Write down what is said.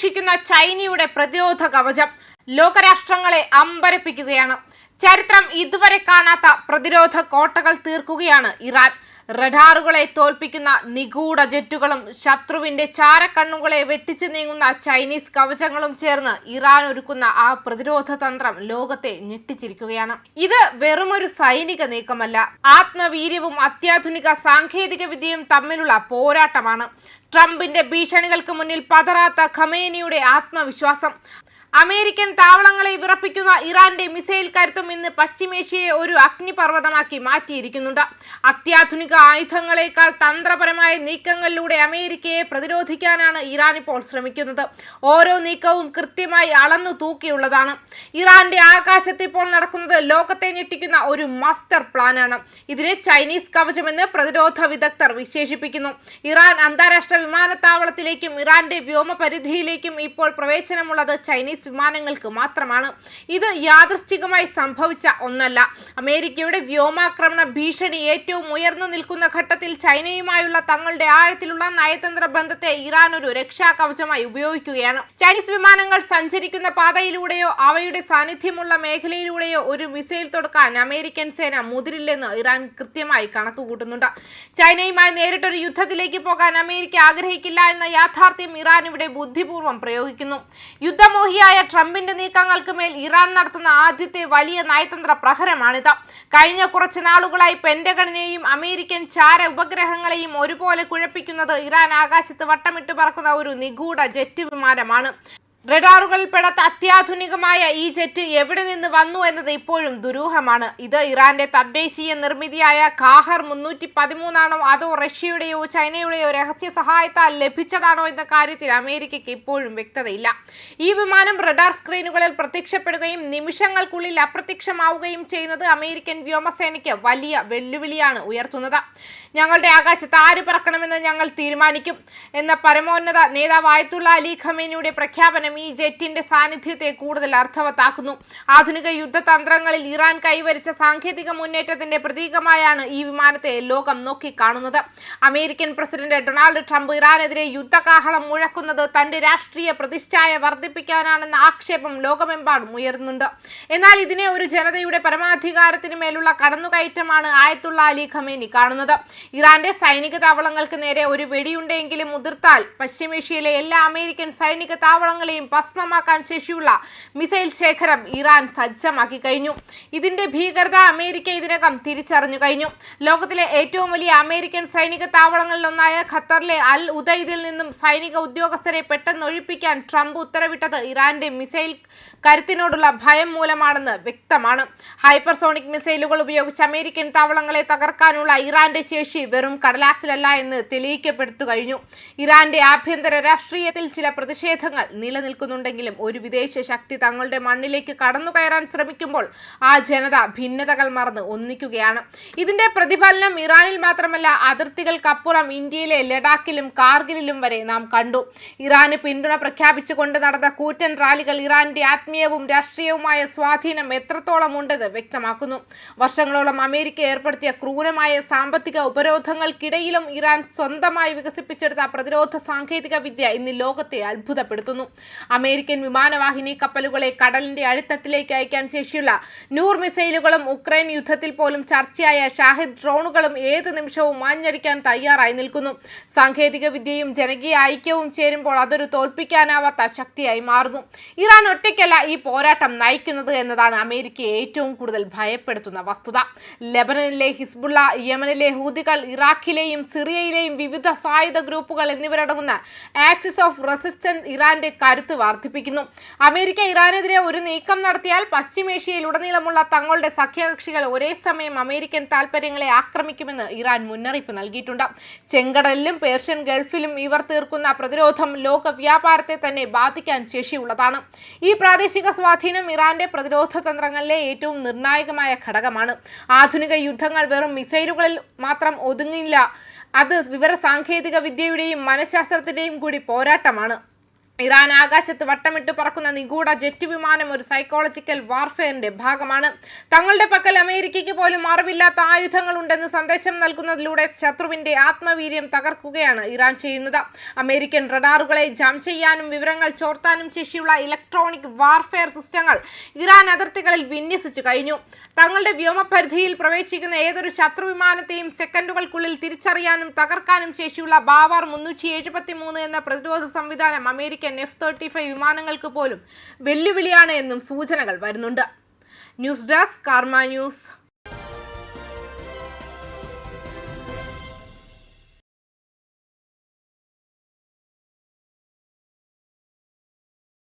സംരക്ഷിക്കുന്ന ചൈനയുടെ പ്രതിരോധ കവചം ലോകരാഷ്ട്രങ്ങളെ അമ്പരപ്പിക്കുകയാണ്. ചരിത്രം ഇതുവരെ കാണാത്ത പ്രതിരോധ കോട്ടകൾ തീർക്കുകയാണ് ഇറാൻ. റഡാറുകളെ തോൽപ്പിക്കുന്ന നിഗൂഢ ജെറ്റുകളും ശത്രുവിന്റെ ചാരക്കണ്ണുകളെ വെട്ടിച്ചു നീങ്ങുന്ന ചൈനീസ് കവചങ്ങളും ചേർന്ന് ഇറാൻ ഒരുക്കുന്ന ആ പ്രതിരോധ തന്ത്രം ലോകത്തെ ഞെട്ടിച്ചിരിക്കുകയാണ്. ഇത് വെറുമൊരു സൈനിക നീക്കമല്ല ആത്മവീര്യവും അത്യാധുനിക സാങ്കേതിക വിദ്യയും തമ്മിലുള്ള പോരാട്ടമാണ്. ട്രംപിന്റെ ഭീഷണികൾക്ക് മുന്നിൽ പതറാത്ത ഖമേനിയുടെ ആത്മവിശ്വാസം അമേരിക്കൻ താവളങ്ങളെ വിറപ്പിക്കുന്ന ഇറാന്റെ മിസൈൽ കരുത്തും ഇന്ന് പശ്ചിമേഷ്യയെ ഒരു അഗ്നിപർവതമാക്കി മാറ്റിയിരിക്കുന്നുണ്ട്. അത്യാധുനിക ആയുധങ്ങളെക്കാൾ തന്ത്രപരമായ നീക്കങ്ങളിലൂടെ അമേരിക്കയെ പ്രതിരോധിക്കാനാണ് ഇറാൻ ഇപ്പോൾ ശ്രമിക്കുന്നത്. ഓരോ നീക്കവും കൃത്യമായി അളന്നു തൂക്കിയുള്ളതാണ്. ഇറാന്റെ ആകാശത്ത് ഇപ്പോൾ നടക്കുന്നത് ലോകത്തെ ഞെട്ടിക്കുന്ന ഒരു മാസ്റ്റർ പ്ലാനാണ്. ഇതിനെ ചൈനീസ് കവചമെന്ന് പ്രതിരോധ വിദഗ്ധർ വിശേഷിപ്പിക്കുന്നു. ഇറാൻ അന്താരാഷ്ട്ര വിമാനത്താവളത്തിലേക്കും ഇറാന്റെ വ്യോമപരിധിയിലേക്കും ഇപ്പോൾ പ്രവേശനമുള്ളത് ചൈനീസ് വിമാനങ്ങൾക്ക് മാത്രമാണ് ഇത് യാദൃശ്ചികമായി സംഭവിച്ച ഒന്നല്ല. അമേരിക്കയുടെ വ്യോമാക്രമണ ഭീഷണി ഏറ്റവും ഉയർന്നു നിൽക്കുന്ന ഘട്ടത്തിൽ ചൈനയുമായുള്ള തങ്ങളുടെ ആഴത്തിലുള്ള നയതന്ത്ര ബന്ധത്തെ ഇറാൻ ഒരു രക്ഷാ കവചമായി ഉപയോഗിക്കുകയാണ്. ചൈനീസ് വിമാനങ്ങൾ സഞ്ചരിക്കുന്ന പാതയിലൂടെയോ അവയുടെ സാന്നിധ്യമുള്ള മേഖലയിലൂടെയോ ഒരു മിസൈൽ തൊടുക്കാൻ അമേരിക്കൻ സേന മുതിരില്ലെന്ന് ഇറാൻ കൃത്യമായി കണക്കുകൂട്ടുന്നുണ്ട്. ചൈനയുമായി നേരിട്ടൊരു യുദ്ധത്തിലേക്ക് പോകാൻ അമേരിക്ക ആഗ്രഹിക്കില്ല എന്ന യാഥാർത്ഥ്യം ഇറാൻ ഇവിടെ ബുദ്ധിപൂർവം പ്രയോഗിക്കുന്നു. യുദ്ധമോഹിയായ ട്രംപിന്റെ നീക്കങ്ങൾക്ക് മേൽ ഇറാൻ നടത്തുന്ന ആദ്യത്തെ വലിയ നയതന്ത്ര പ്രഹരമാണിത്. കഴിഞ്ഞ കുറച്ച് നാളുകളായി പെന്റഗണിനെയും അമേരിക്കൻ ചാര ഉപഗ്രഹങ്ങളെയും ഒരുപോലെ കുഴപ്പിക്കുന്നത് ഇറാൻ ആകാശത്ത് വട്ടമിട്ട് പറക്കുന്ന ഒരു നിഗൂഢ ജെറ്റ് വിമാനമാണ്. റഡാറുകളിൽ പെടാത്ത അത്യാധുനികമായ ഈ ജെറ്റ് എവിടെ നിന്ന് വന്നു എന്നത് ഇപ്പോഴും ദുരൂഹമാണ്. ഇത് ഇറാന്റെ തദ്ദേശീയ നിർമ്മിതിയായ കാഹർ മുന്നൂറ്റി പതിമൂന്നാണോ അതോ റഷ്യയുടെയോ ചൈനയുടെയോ രഹസ്യ സഹായത്താൽ ലഭിച്ചതാണോ എന്ന കാര്യത്തിൽ അമേരിക്കയ്ക്ക് ഇപ്പോഴും വ്യക്തതയില്ല. ഈ വിമാനം റഡാർ സ്ക്രീനുകളിൽ പ്രത്യക്ഷപ്പെടുകയും നിമിഷങ്ങൾക്കുള്ളിൽ അപ്രത്യക്ഷമാവുകയും ചെയ്യുന്നത് അമേരിക്കൻ വ്യോമസേനയ്ക്ക് വലിയ വെല്ലുവിളിയാണ് ഉയർത്തുന്നത്. ഞങ്ങളുടെ ആകാശത്ത് ആര് പറക്കണമെന്ന് ഞങ്ങൾ തീരുമാനിക്കും എന്ന പരമോന്നത നേതാവ് ആയത്തുള്ള അലി ഖമേനിയുടെ പ്രഖ്യാപനം ഈ ജെറ്റിന്റെ സാന്നിധ്യത്തെ കൂടുതൽ അർത്ഥവത്താക്കുന്നു. ആധുനിക യുദ്ധതന്ത്രങ്ങളിൽ ഇറാൻ കൈവരിച്ച സാങ്കേതിക മുന്നേറ്റത്തിന്റെ പ്രതീകമായാണ് ഈ വിമാനത്തെ ലോകം നോക്കിക്കാണുന്നത്. അമേരിക്കൻ പ്രസിഡന്റ് ഡൊണാൾഡ് ട്രംപ് ഇറാനെതിരെ യുദ്ധകാഹളം മുഴക്കുന്നത് തന്റെ രാഷ്ട്രീയ പ്രതിഷ്ഠായ വർദ്ധിപ്പിക്കാനാണെന്ന ആക്ഷേപം ലോകമെമ്പാടും ഉയർന്നുണ്ട് എന്നാൽ ഇതിനെ ഒരു ജനതയുടെ പരമാധികാരത്തിന് മേലുള്ള കടന്നുകയറ്റമാണ് ആയത്തുള്ള അലി ഖമേനി കാണുന്നത്. ഇറാന്റെ സൈനിക താവളങ്ങൾക്ക് നേരെ ഒരു വെടിയുണ്ടെങ്കിലും മുതിർത്താൽ പശ്ചിമേഷ്യയിലെ എല്ലാ അമേരിക്കൻ സൈനിക താവളങ്ങളെയും ഭസ്മമാക്കാൻ ശേഷിയുള്ള മിസൈൽ ശേഖരം ഇറാൻ സജ്ജമാക്കി കഴിഞ്ഞു. ഇതിന്റെ ഭീകരത അമേരിക്ക ഇതിനകം തിരിച്ചറിഞ്ഞു കഴിഞ്ഞു. ലോകത്തിലെ ഏറ്റവും വലിയ അമേരിക്കൻ സൈനിക താവളങ്ങളിലൊന്നായ ഖത്തറിലെ അൽ ഉദൈദിൽ നിന്നും സൈനിക ഉദ്യോഗസ്ഥരെ പെട്ടെന്ന് ഒഴിപ്പിക്കാൻ ട്രംപ് ഉത്തരവിട്ടത് ഇറാന്റെ മിസൈൽ കരുത്തിനോടുള്ള ഭയം മൂലമാണെന്ന് വ്യക്തമാണ്. ഹൈപ്പർസോണിക് മിസൈലുകൾ ഉപയോഗിച്ച് അമേരിക്കൻ താവളങ്ങളെ തകർക്കാനുള്ള ഇറാന്റെ ശേഷി വെറും കടലാസിലല്ല എന്ന് തെളിയിക്കപ്പെട്ടു കഴിഞ്ഞു. ഇറാന്റെ ആഭ്യന്തര രാഷ്ട്രീയത്തിൽ ചില പ്രതിഷേധങ്ങൾ നിലനിൽക്കുന്നുണ്ടെങ്കിലും ഒരു വിദേശ ശക്തി തങ്ങളുടെ മണ്ണിലേക്ക് കടന്നു കയറാൻ ശ്രമിക്കുമ്പോൾ ആ ജനത ഭിന്നതകൾ മറന്ന് ഒന്നിക്കുകയാണ്. ഇതിന്റെ പ്രതിഫലനം ഇറാനിൽ മാത്രമല്ല അതിർത്തികൾക്കപ്പുറം ഇന്ത്യയിലെ ലഡാക്കിലും കാർഗിലിലും വരെ നാം കണ്ടു. ഇറാന് പിന്തുണ പ്രഖ്യാപിച്ചുകൊണ്ട് നടന്ന കൂറ്റൻ റാലികൾ ഇറാന്റെ ആത്മീയവും രാഷ്ട്രീയവുമായ സ്വാധീനം എത്രത്തോളം ഉണ്ടെന്ന് വ്യക്തമാക്കുന്നു. വർഷങ്ങളോളം അമേരിക്ക ഏർപ്പെടുത്തിയ ക്രൂരമായ സാമ്പത്തിക ഉപരോധങ്ങൾക്കിടയിലും ഇറാൻ സ്വന്തമായി വികസിപ്പിച്ചെടുത്ത പ്രതിരോധ സാങ്കേതിക വിദ്യ ഇന്ന് ലോകത്തെ അത്ഭുതപ്പെടുത്തുന്നു. അമേരിക്കൻ വിമാനവാഹിനി കപ്പലുകളെ കടലിന്റെ അടിത്തട്ടിലേക്ക് അയക്കാൻ ശേഷിയുള്ള നൂർ മിസൈലുകളും ഉക്രൈൻ യുദ്ധത്തിൽ പോലും ചർച്ചയായ ഷാഹിദ് ഡ്രോണുകളും ഏത് നിമിഷവും മാഞ്ഞടിക്കാൻ തയ്യാറായി നിൽക്കുന്നു. സാങ്കേതിക വിദ്യയും ജനകീയ ഐക്യവും ചേരുമ്പോൾ അതൊരു തോൽപ്പിക്കാനാവാത്ത ശക്തിയായി മാറുന്നു. ഇറാൻ ഒറ്റയ്ക്കല്ല ഈ പോരാട്ടം നയിക്കുന്നത് എന്നതാണ് അമേരിക്കയെ ഏറ്റവും കൂടുതൽ ഭയപ്പെടുത്തുന്ന വസ്തുത. ലെബനനിലെ ഹിസ്ബുള്ള യമനിലെ ഹൂതികൾ ഇറാഖിലെയും സിറിയയിലെയും വിവിധ സായുധ ഗ്രൂപ്പുകൾ എന്നിവരടങ്ങുന്ന ആക്സിസ് ഓഫ് റെസിസ്റ്റൻസ് ഇറാന്റെ കരുത്ത് വർദ്ധിപ്പിക്കുന്നു. അമേരിക്ക ഇറാനെതിരെ ഒരു നീക്കം നടത്തിയാൽ പശ്ചിമേഷ്യയിൽ ഉടനീളമുള്ള തങ്ങളുടെ സഖ്യകക്ഷികൾ ഒരേ സമയം അമേരിക്കൻ താൽപര്യങ്ങളെ ആക്രമിക്കുമെന്ന് ഇറാൻ മുന്നറിയിപ്പ് നൽകിയിട്ടുണ്ട്. ചെങ്കടലിലും പേർഷ്യൻ ഗൾഫിലും ഇവർ തീർക്കുന്ന പ്രതിരോധം ലോക വ്യാപാരത്തെ തന്നെ ബാധിക്കാൻ ശേഷിയുള്ളതാണ്. ഈ പ്രാദേശിക സ്വാധീനം ഇറാന്റെ പ്രതിരോധ തന്ത്രങ്ങളിലെ ഏറ്റവും നിർണായകമായ ഘടകമാണ്. ആധുനിക യുദ്ധങ്ങൾ വെറും മിസൈലുകളിൽ മാത്രം ഒതുങ്ങില്ല. അത് വിവര സാങ്കേതിക വിദ്യയുടെയും മനഃശാസ്ത്രത്തിന്റെയും കൂടി പോരാട്ടമാണ്. ഇറാൻ ആകാശത്ത് വട്ടമിട്ട് പറക്കുന്ന നിഗൂഢ ജെറ്റ് വിമാനം ഒരു സൈക്കോളജിക്കൽ വാർഫെയറിന്റെ ഭാഗമാണ്. തങ്ങളുടെ പക്കൽ അമേരിക്കയ്ക്ക് പോലും അറിവില്ലാത്ത ആയുധങ്ങൾ ഉണ്ടെന്ന് സന്ദേശം നൽകുന്നതിലൂടെ ശത്രുവിന്റെ ആത്മവീര്യം തകർക്കുകയാണ് ഇറാൻ ചെയ്യുന്നത്. അമേരിക്കൻ റഡാറുകളെ ജാം ചെയ്യാനും വിവരങ്ങൾ ചോർത്താനും ശേഷിയുള്ള ഇലക്ട്രോണിക് വാർഫെയർ സിസ്റ്റങ്ങൾ ഇറാൻ അതിർത്തികളിൽ വിന്യസിച്ചു കഴിഞ്ഞു. തങ്ങളുടെ വ്യോമപരിധിയിൽ പ്രവേശിക്കുന്ന ഏതൊരു ശത്രു വിമാനത്തെയും സെക്കൻഡുകൾക്കുള്ളിൽ തിരിച്ചറിയാനും തകർക്കാനും ശേഷിയുള്ള ബാവാർ മുന്നൂറ്റി എന്ന പ്രതിരോധ സംവിധാനം എഫ് തേർട്ടി ഫൈവ് വിമാനങ്ങൾക്ക് പോലും വെല്ലുവിളിയാണ് എന്നും സൂചനകൾ വരുന്നുണ്ട്. News desk Karma news.